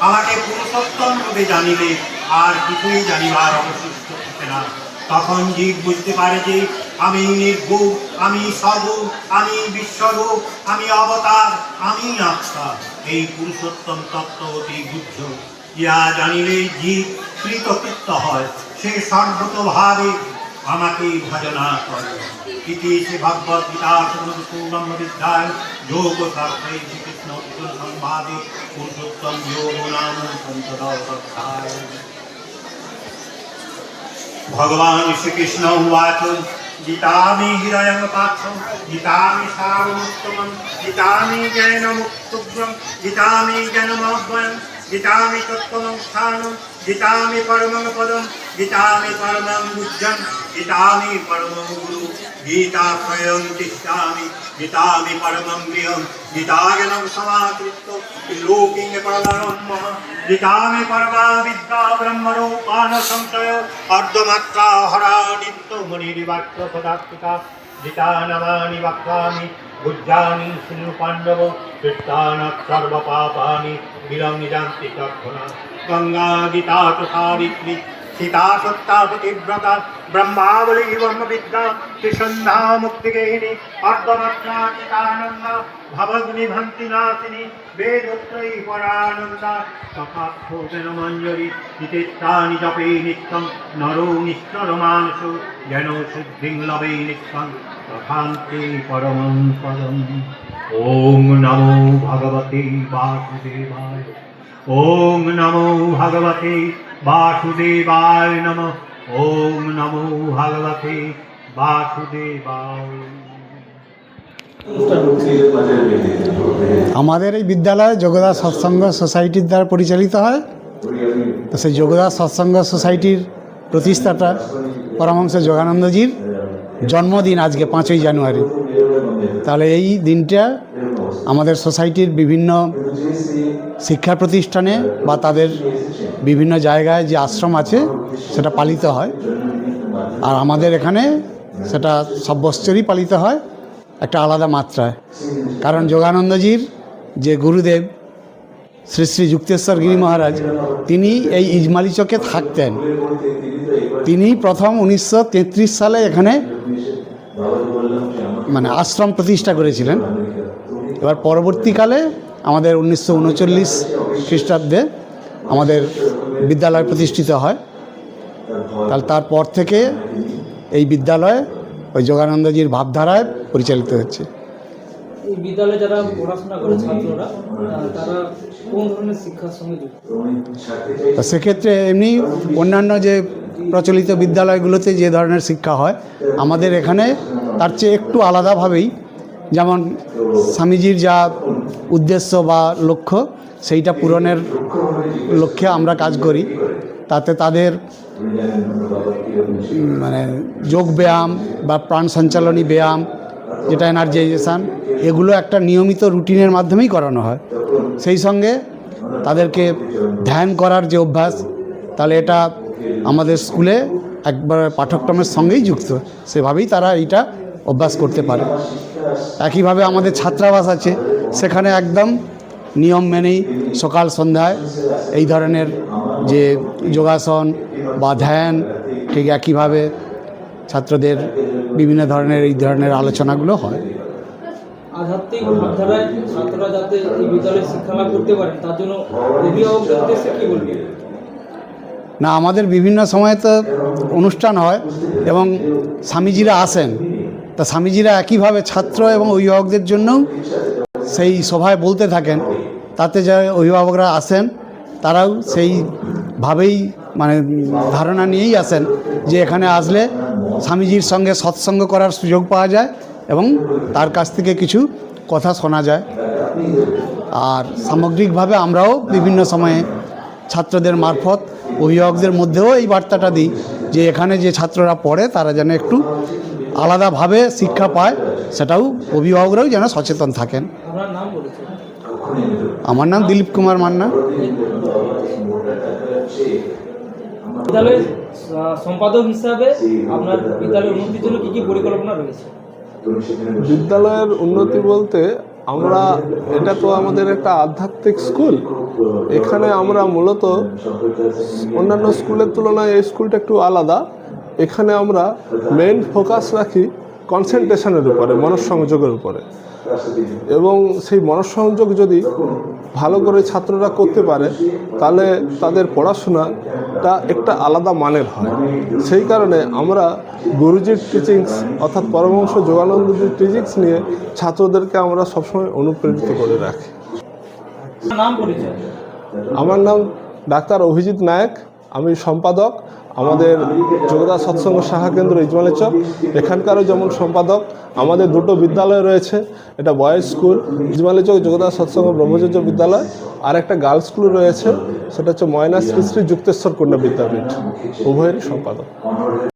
আমাকে পুরুষোত্তম রূপে জানিলে আর কিছুই জানিবার অবশিষ্ট থাকে না। তখন জীব বুঝতে পারে যে আমি নির্গুণ আমি সগুণ আমি বিশ্বরূপ, আমি অবতার, আমি আত্মা। এই পুরুষোত্তম তত্ত্ব অতি বুদ্ধ ইয়া জানিলে জীব কৃতকৃত্য হয়। সে সর্বতভাবে আমাকে ভজনা করে ইতি শ্রী ভগবদ গীতা পূর্ণম বিদ্যায় যোগ শাস্ত্রে শ্রীকৃষ্ণ অর্জুন সংবাদে পুরুষোত্তম যোগ নাম সন্তদায় भगवान् श्रीकृष्ण उवाच गीतामि हिरण्यपाक्षं गीतामि सारमुत्तमं गीतामि ज्ञानमुक्तुभ्रं गीतामि ज्ञानमद्वयं गीतामि গীতামি তত্ত্বমং স্থানম গীতামি পরমং পদম গীতামি পরমং বুদ্ধম গীতামি পরমং গুরু গীতা স্বয়ং তিষ্ঠামি গীতামি পরমং গৃহম গীতাগণং সমাকৃত্য লোকিং পরমং মম গীতামি পরমা বিদ্যা ব্রহ্মরূপান সংশয় অর্ধমাত্রা হরা নিত্য মুনিরিবাক্য পদাত্মিকা গীতানমানি বক্তানি বুদ্ধানি সিন্ধু পাণ্ডব কীর্তানাথ সর্বপাপানি বিলম্বিজান্তি তৎক্ষণা গঙ্গা গীতা প্রসারিত্রী সীতা সত্তা পতিব্রতা ব্রহ্মাবলী ব্রহ্মবিদ্যা ত্রিসন্ধ্যা মুক্তিগেহিনী অর্ধমাত্রাচিতানন্দ ভবগ্নিভন্তি নাশিনী বেদত্রয়ী পরানন্দা তথাক্ষোচন মঞ্জরি নিতেত্রানি জপে নিত্যং, নরো নিশ্চর মানসু যেন শুদ্ধিং লবে নিত্যং, তথান্তে পরমং পদম। ওম নমো ভগবতে বাসুদেবায়। ওম নমো ভগবতে বাসুদেবায় নম। ওম নমো ভগবতে বাসুদেবায়। আমাদের এই বিদ্যালয়ে যোগদা সৎসঙ্গ সোসাইটির দ্বারা পরিচালিত হয়। তো সেই যোগদা সৎসঙ্গ সোসাইটির প্রতিষ্ঠাতা পরমহংস যোগানন্দজির জন্মদিন আজকে পাঁচই জানুয়ারি। তাহলে এই দিনটা আমাদের সোসাইটির বিভিন্ন শিক্ষা প্রতিষ্ঠানে বা তাদের বিভিন্ন জায়গায় যে আশ্রম আছে, সেটা পালিত হয়। আর আমাদের এখানে সেটা সব বছরই পালিত হয়, একটা আলাদা মাত্রায়। কারণ যোগানন্দজির যে গুরুদেব, শ্রী শ্রী যুক্তেশ্বর গিরি মহারাজ, তিনি এই ইজমালি চকে থাকতেন। তিনি প্রথম উনিশশো তেত্রিশ সালে এখানে মানে আশ্রম প্রতিষ্ঠা করেছিলেন। এবার পরবর্তীকালে আমাদের উনিশশো উনচল্লিশ খ্রিস্টাব্দে আমাদের বিদ্যালয় প্রতিষ্ঠিত হয়। তাহলে তারপর থেকে এই বিদ্যালয় ওই যোগানন্দজির ভাবধারায় পরিচালিত হচ্ছে। এই বিদ্যালয়ে যারা পড়াশোনা করে ছাত্ররা তারা কোন ধরনের শিক্ষার সঙ্গে যুক্ত? তা সেক্ষেত্রে এমনি অন্যান্য যে প্রচলিত বিদ্যালয়গুলোতে যে ধরনের শিক্ষা হয় আমাদের এখানে তার চেয়ে একটু আলাদাভাবেই যেমন স্বামীজির যা উদ্দেশ্য বা লক্ষ্য, সেইটা পূরণের লক্ষ্যে আমরা কাজ করি। তাতে তাদের মানে যোগ ব্যায়াম বা প্রাণ সঞ্চালনী ব্যায়াম, যেটা এনার্জাইজেশান, এগুলো একটা নিয়মিত রুটিনের মাধ্যমেই করানো হয়। সেই সঙ্গে তাদেরকে ধ্যান করার যে অভ্যাস, তাহলে এটা আমাদের স্কুলে একবার পাঠ্যক্রমের সঙ্গেই যুক্ত। সেভাবেই তারা এইটা অভ্যাস করতে পারে। একইভাবে আমাদের ছাত্রাবাস আছে সেখানে একদম নিয়ম মেনেই সকাল সন্ধ্যায় এই ধরনের যে যোগাসন বা ধ্যান ঠিক একইভাবে ছাত্রদের বিভিন্ন ধরনের এই ধরনের আলোচনাগুলো হয়। আধ্যাত্মিক ভাবধারায় ছাত্ররা যাতে এই বিদ্যালয়ে শিক্ষা লাভ করতে পারেন তার জন্য অভিভাবকদের উদ্দেশ্যে কী বলবেন না আমাদের বিভিন্ন সময়ে তো অনুষ্ঠান হয় এবং স্বামীজিরা আসেন। তা স্বামীজিরা একইভাবে ছাত্র এবং অভিভাবকদের জন্যও সেই সভায় বলতে থাকেন, তাতে যা অভিভাবকরা আসেন, তারাও সেইভাবেই মানে ধারণা নিয়েই আসেন যে এখানে আসলে স্বামীজির সঙ্গে সৎসঙ্গ করার সুযোগ পাওয়া যায় এবং তার কাছ থেকে কিছু কথা শোনা যায়। আর সামগ্রিকভাবে আমরাও বিভিন্ন সময়ে ছাত্রদের মারফত, অভিভাবকদের মধ্যেও এই বার্তাটা দিই যে এখানে যে ছাত্ররা পড়ে তারা যেন একটু আলাদাভাবে শিক্ষা পায় সেটাও অভিভাবকরাও যেন সচেতন থাকেন। আপনার নাম বলেছেন আমার নাম দিলীপ কুমার মান্না। বিদ্যালয়ের সম্পাদক হিসাবে আপনার বিদ্যালয়ের উন্নতির জন্য কী কী পরিকল্পনা রয়েছে? বিদ্যালয়ের উন্নতি বলতে আমরা এটা তো আমাদের একটা আধ্যাত্মিক স্কুল। এখানে আমরা মূলত অন্যান্য স্কুলের তুলনায় এই স্কুলটা একটু আলাদা। এখানে আমরা মেইন ফোকাস রাখি কনসেন্ট্রেশনের উপরে মনঃসংযোগের উপরে। এবং সেই মনঃসংযোগ যদি ভালো করে ছাত্ররা করতে পারে তাহলে তাদের পড়াশোনাটা একটা আলাদা মানের হয়। সেই কারণে আমরা গুরুজির টিচিংস অর্থাৎ পরমহংস যোগানন্দজির টিচিংস নিয়ে ছাত্রদেরকে আমরা সবসময় অনুপ্রেরিত করে রাখি। আমার নাম ডাক্তার অভিজিৎ নায়ক আমি সম্পাদক। আমাদের যোগদা সৎসঙ্গ শাখা কেন্দ্র ইজমালের চক। এখানকারও যেমন সম্পাদক, আমাদের দুটো বিদ্যালয় রয়েছে, এটা বয়েজ স্কুল ইজমালের চক যোগদা সৎসঙ্গ ব্রহ্মচর্য বিদ্যালয় আর একটা গার্লস স্কুল রয়েছে, সেটা হচ্ছে ময়না শ্রী শ্রী যুক্তেশ্বর কন্যা বিদ্যাপীঠ, উভয়েরই সম্পাদক।